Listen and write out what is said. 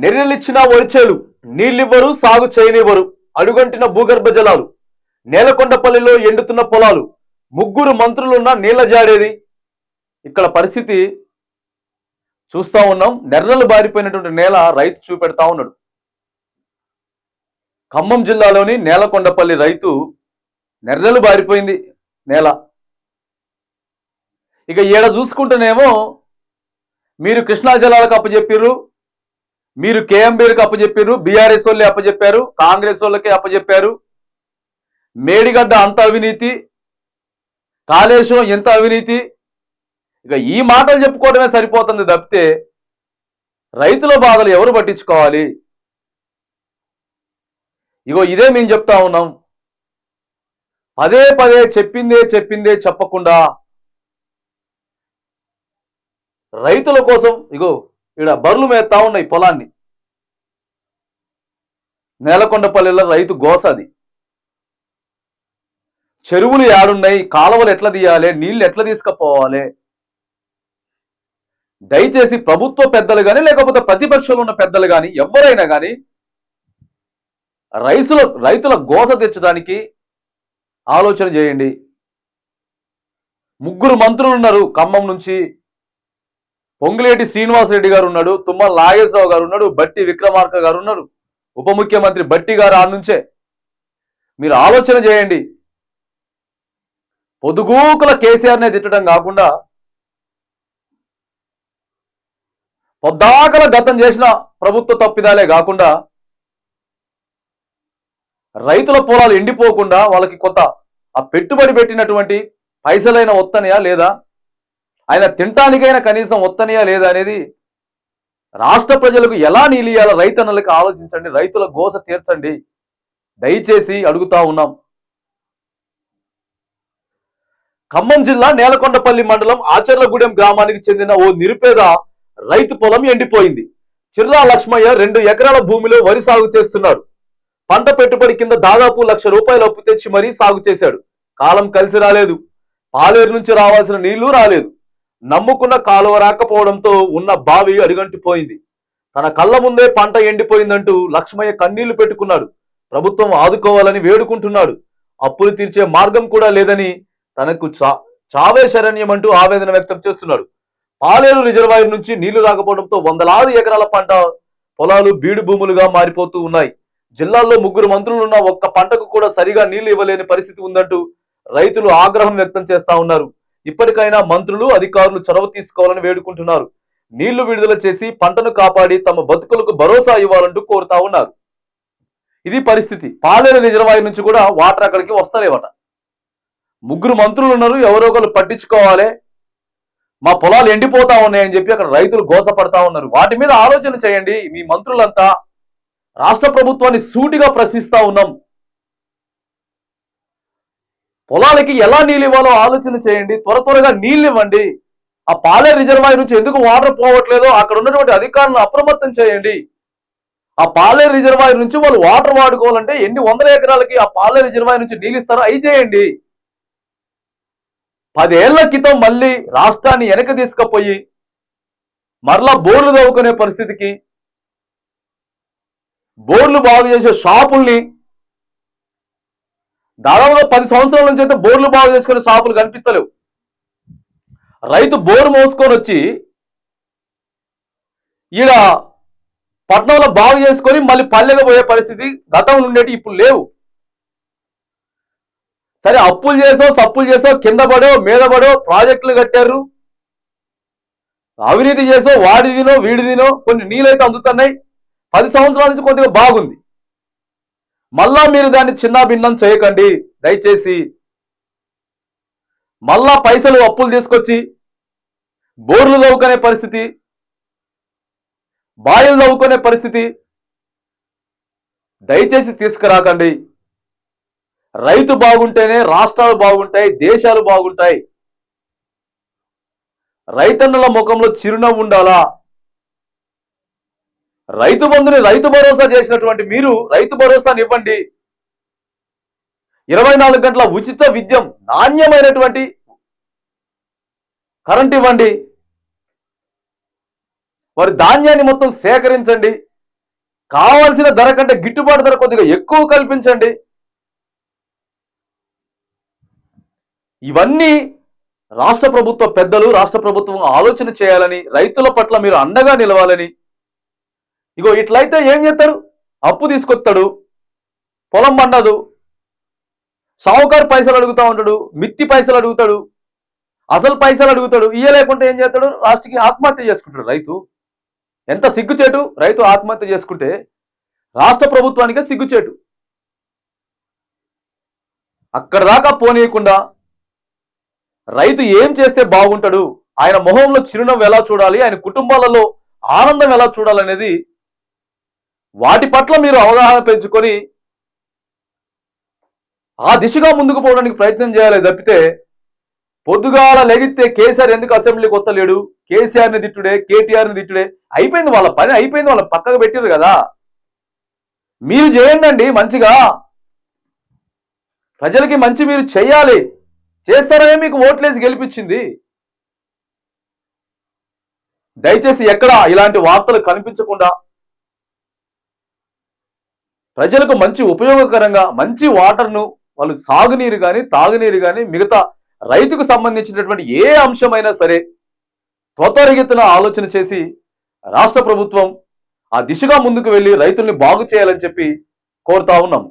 నెర్రెలిచ్చిన వరిచేలు నీళ్ళివ్వరు సాగు చేయనివ్వరు అడుగంటిన భూగర్భ జలాలు. నేలకొండపల్లిలో ఎండుతున్న పొలాలు ముగ్గురు మంత్రులున్న నీళ్ళ జాడేది. ఇక్కడ పరిస్థితి చూస్తా ఉన్నాం. నెర్రలు బారిపోయినటువంటి నేల రైతు చూపెడతా ఉన్నాడు. ఖమ్మం జిల్లాలోని నేలకొండపల్లి రైతు నెర్రలు బారిపోయింది నేల. ఇక ఈడ చూసుకుంటేనేమో మీరు కృష్ణా జలాలకు అప్పచెప్పిర్రు. మీరు కేఎంబీలకు అప్పచెప్పారు బీఆర్ఎస్ వాళ్ళే అప్పచెప్పారు కాంగ్రెస్ వాళ్ళకే అప్పచెప్పారు మేడిగడ్డ అంత అవినీతి కాళేశ్వరం ఎంత అవినీతి. ఇక ఈ మాటలు చెప్పుకోవడమే సరిపోతుంది తప్పితే రైతుల బాధలు ఎవరు పట్టించుకోవాలి? ఇగో ఇదే మేము చెప్తా ఉన్నాం. పదే పదే చెప్పిందే చెప్పిందే చెప్పకుండా రైతుల కోసం ఇగో ఇక్కడ బర్లు మేస్తా ఉన్నాయి పొలాన్ని. నేలకొండపల్లిలో రైతు గోస అది. చెరువులు యాడున్నాయి కాలువలు ఎట్లా తీయాలి నీళ్ళు ఎట్లా తీసుకుపోవాలి? దయచేసి ప్రభుత్వ పెద్దలు కానీ లేకపోతే ప్రతిపక్షంలో ఉన్న పెద్దలు కానీ ఎవరైనా కానీ రైతుల రైతుల గోస తెచ్చడానికి ఆలోచన చేయండి. ముగ్గురు మంత్రులు ఉన్నారు ఖమ్మం నుంచి. పొంగులేటి శ్రీనివాసరెడ్డి గారు ఉన్నాడు తుమ్మల నాగేశ్వరరావు గారు ఉన్నాడు బట్టి విక్రమార్క గారు ఉన్నారు. ఉప ముఖ్యమంత్రి బట్టి గారు ఆ నుంచే. మీరు ఆలోచన చేయండి. పొదుగూకుల కేసీఆర్నే తిట్టడం కాకుండా పొద్దాకల గతం చేసిన ప్రభుత్వ తప్పిదాలే కాకుండా రైతుల పొలాలు ఎండిపోకుండా వాళ్ళకి కొంత ఆ పెట్టుబడి పెట్టినటువంటి పైసలైన వత్తనయా లేదా? ఆయన తినటానికైనా కనీసం వస్తనయా లేదా అనేది రాష్ట్ర ప్రజలకు ఎలా నిలియాలో రైతన్నలకు ఆలోచించండి రైతుల గోస తీర్చండి. దయచేసి అడుగుతా ఉన్నాం. ఖమ్మం జిల్లా నేలకొండపల్లి మండలం ఆచర్లగూడెం గ్రామానికి చెందిన ఓ నిరుపేద రైతు పొలం ఎండిపోయింది. చిర్రా లక్ష్మయ్య రెండు ఎకరాల భూమిలో వరి సాగు చేస్తున్నాడు. పంట పెట్టుబడి కింద దాదాపు లక్ష రూపాయలు అప్పు తెచ్చి మరీ సాగు చేశాడు. కాలం కలిసి రాలేదు. పాలేరు నుంచి రావాల్సిన నీళ్ళు రాలేదు. నమ్ముకున్న కాలువ రాకపోవడంతో ఉన్న బావి అడుగంటిపోయింది. తన కళ్ళ ముందే పంట ఎండిపోయిందంటూ లక్ష్మయ్య కన్నీళ్ళు పెట్టుకున్నాడు. ప్రభుత్వం ఆదుకోవాలని వేడుకుంటున్నాడు. అప్పులు తీర్చే మార్గం కూడా లేదని తనకు చా చావే శరణ్యం అంటూ ఆవేదన వ్యక్తం చేస్తున్నాడు. పాలేరు రిజర్వాయర్ నుంచి నీళ్ళు రాకపోవడంతో వందలాది ఎకరాల పంట పొలాలు బీడు భూములుగా మారిపోతూ ఉన్నాయి. జిల్లాల్లో ముగ్గురు మంత్రులున్న ఒక్క పంటకు కూడా సరిగా నీళ్ళు ఇవ్వలేని పరిస్థితి ఉందంటూ రైతులు ఆగ్రహం వ్యక్తం చేస్తా ఉన్నారు. ఇప్పటికైనా మంత్రులు అధికారులు చొరవ తీసుకోవాలని వేడుకుంటున్నారు. నీళ్ళు విడుదల చేసి పంటను కాపాడి తమ బతుకులకు భరోసా ఇవ్వాలంటూ కోరుతా ఉన్నారు. ఇది పరిస్థితి. పాలేరు రిజర్వాయర్ నుంచి కూడా వాటర్ అక్కడికి వస్తలేవట. ముగ్గురు మంత్రులు ఉన్నారు ఎవరో ఒకరు పట్టించుకోవాలి. మా పొలాలు ఎండిపోతా ఉన్నాయని చెప్పి అక్కడ రైతులు గోసపడతా ఉన్నారు. వాటి మీద ఆలోచన చేయండి. మీ మంత్రులంతా రాష్ట్ర ప్రభుత్వాన్ని సూటిగా ప్రశ్నిస్తా ఉన్నాం. పొలాలకి ఎలా నీళ్ళు ఇవ్వాలో ఆలోచన చేయండి. త్వర త్వరగా నీళ్ళు ఇవ్వండి. ఆ పాలే రిజర్వాయర్ నుంచి ఎందుకు వాటర్ పోవట్లేదో అక్కడ ఉన్నటువంటి అధికారులను అప్రమత్తం చేయండి. ఆ పాలే రిజర్వాయర్ నుంచి వాళ్ళు వాటర్ వాడుకోవాలంటే ఎన్ని వందల ఎకరాలకి ఆ పాలే రిజర్వాయర్ నుంచి నీళ్ళు ఇస్తారో అవి చేయండి. పదేళ్ళ క్రితం మళ్ళీ రాష్ట్రాన్ని వెనక తీసుకుపోయి మరలా బోర్లు తవ్వుకునే పరిస్థితికి బోర్లు బాగు చేసే షాపుల్ని దాదాపుగా పది సంవత్సరాల నుంచి అయితే బోర్లు బాగు చేసుకునే షాపులు కనిపిస్తలేవు. రైతు బోరు మోసుకొని వచ్చి ఈడ పట్నంలో బాగు చేసుకొని మళ్ళీ పల్లెగా పోయే పరిస్థితి గతంలో ఉండేటి ఇప్పుడు లేవు. సరే అప్పులు చేసో సప్పులు చేసో కింద పడో మీద పడో ప్రాజెక్టులు కట్టారు. అవినీతి చేసో వాడిదినో వీడిదినో కొన్ని నీళ్ళైతే అందుతున్నాయి. పది సంవత్సరాల నుంచి కొద్దిగా బాగుంది. మళ్ళా మీరు దాన్ని చిన్న భిన్నం చేయకండి. దయచేసి మళ్ళా పైసలు అప్పులు తీసుకొచ్చి బోర్లు తవ్వుకునే పరిస్థితి బాయిలు తవ్వుకునే పరిస్థితి దయచేసి తీసుకురాకండి. రైతు బాగుంటేనే రాష్ట్రాలు బాగుంటాయి దేశాలు బాగుంటాయి. రైతన్నుల ముఖంలో చిరునవ్వు ఉండాలా? రైతు బంధుని రైతు భరోసా చేసినటువంటి మీరు రైతు భరోసాని ఇవ్వండి. ఇరవై నాలుగు గంటల ఉచిత విద్యం నాణ్యమైనటువంటి కరెంట్ ఇవ్వండి. వారి ధాన్యాన్ని మొత్తం సేకరించండి. కావాల్సిన ధర కంటే గిట్టుబాటు ధర కొద్దిగా ఎక్కువ కల్పించండి. ఇవన్నీ రాష్ట్ర ప్రభుత్వ పెద్దలు రాష్ట్ర ప్రభుత్వం ఆలోచన చేయాలని రైతుల పట్ల మీరు అండగా నిలవాలని ఇగో ఇట్లయితే ఏం చేస్తారు? అప్పు తీసుకొస్తాడు పొలం పండదు సావుకారు పైసలు అడుగుతా ఉంటాడు మిత్తి పైసలు అడుగుతాడు అసలు పైసలు అడుగుతాడు ఇయ్యలేకుంటే ఏం చేస్తాడు? లాస్ట్కి ఆత్మహత్య చేసుకుంటాడు రైతు. ఎంత సిగ్గుచేటు? రైతు ఆత్మహత్య చేసుకుంటే రాష్ట్ర ప్రభుత్వానికే సిగ్గుచేటు. అక్కడ దాకా పోనీయకుండా రైతు ఏం చేస్తే బాగుంటాడు? ఆయన మొహంలో చిరునవ్వు ఎలా చూడాలి? ఆయన కుటుంబాలలో ఆనందం ఎలా చూడాలనేది వాటి పట్ల మీరు అవగాహన పెంచుకొని ఆ దిశగా ముందుకు పోవడానికి ప్రయత్నం చేయాలి తప్పితే పొద్దుగాల లెగిస్తే కేసీఆర్ ఎందుకు అసెంబ్లీకి వస్తలేడు? కేసీఆర్ని తిట్టుడే కేటీఆర్ని తిట్టుడే. అయిపోయింది వాళ్ళ పని అయిపోయింది వాళ్ళ పక్కకు పెట్టారు కదా. మీరు చేయండి మంచిగా. ప్రజలకి మంచి మీరు చెయ్యాలి చేస్తారనే మీకు ఓట్లేసి గెలిపించింది. దయచేసి ఎక్కడ ఇలాంటి వార్తలు కనిపించకుండా ప్రజలకు మంచి ఉపయోగకరంగా మంచి వాటర్ను వాళ్ళు సాగునీరు కానీ తాగునీరు కానీ మిగతా రైతుకు సంబంధించినటువంటి ఏ అంశమైనా సరే త్వరితగతిన ఆలోచన చేసి రాష్ట్ర ప్రభుత్వం ఆ దిశగా ముందుకు వెళ్ళి రైతుల్ని బాగు చేయాలని చెప్పి కోరుతా ఉన్నాం